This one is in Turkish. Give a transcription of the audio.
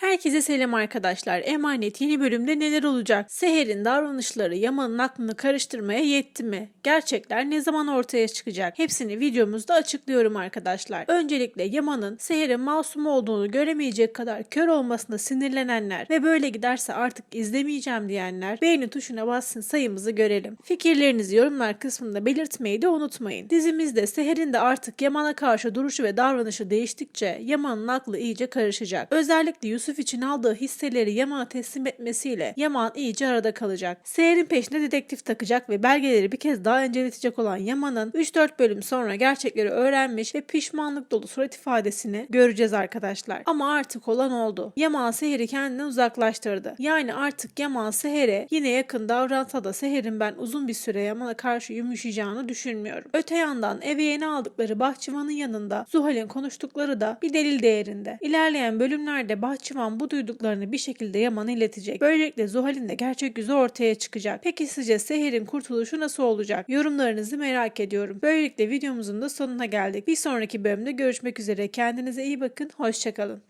Herkese selam arkadaşlar. Emanet yeni bölümde neler olacak? Seher'in davranışları Yaman'ın aklını karıştırmaya yetti mi? Gerçekler ne zaman ortaya çıkacak? Hepsini videomuzda açıklıyorum arkadaşlar. Öncelikle Yaman'ın Seher'in masum olduğunu göremeyecek kadar kör olmasına sinirlenenler ve böyle giderse artık izlemeyeceğim diyenler beğeni tuşuna bassın sayımızı görelim. Fikirlerinizi yorumlar kısmında belirtmeyi de unutmayın. Dizimizde Seher'in de artık Yaman'a karşı duruşu ve davranışı değiştikçe Yaman'ın aklı iyice karışacak. Özellikle Yusuf için aldığı hisseleri Yaman'a teslim etmesiyle Yaman iyice arada kalacak. Seher'in peşine dedektif takacak ve belgeleri bir kez daha inceletecek olan Yaman'ın 3-4 bölüm sonra gerçekleri öğrenmiş ve pişmanlık dolu surat ifadesini göreceğiz arkadaşlar. Ama artık olan oldu. Yaman Seher'i kendinden uzaklaştırdı. Yani artık Yaman Seher'e yine yakın davransa da Seher'in ben uzun bir süre Yaman'a karşı yumuşayacağını düşünmüyorum. Öte yandan eve yeni aldıkları bahçıvanın yanında Zuhal'in konuştukları da bir delil değerinde. İlerleyen bölümlerde bahçıvan bu duyduklarını bir şekilde Yaman'a iletecek. Böylelikle Zuhal'in de gerçek yüzü ortaya çıkacak. Peki sizce Seher'in kurtuluşu nasıl olacak? Yorumlarınızı merak ediyorum. Böylelikle videomuzun da sonuna geldik. Bir sonraki bölümde görüşmek üzere. Kendinize iyi bakın. Hoşçakalın.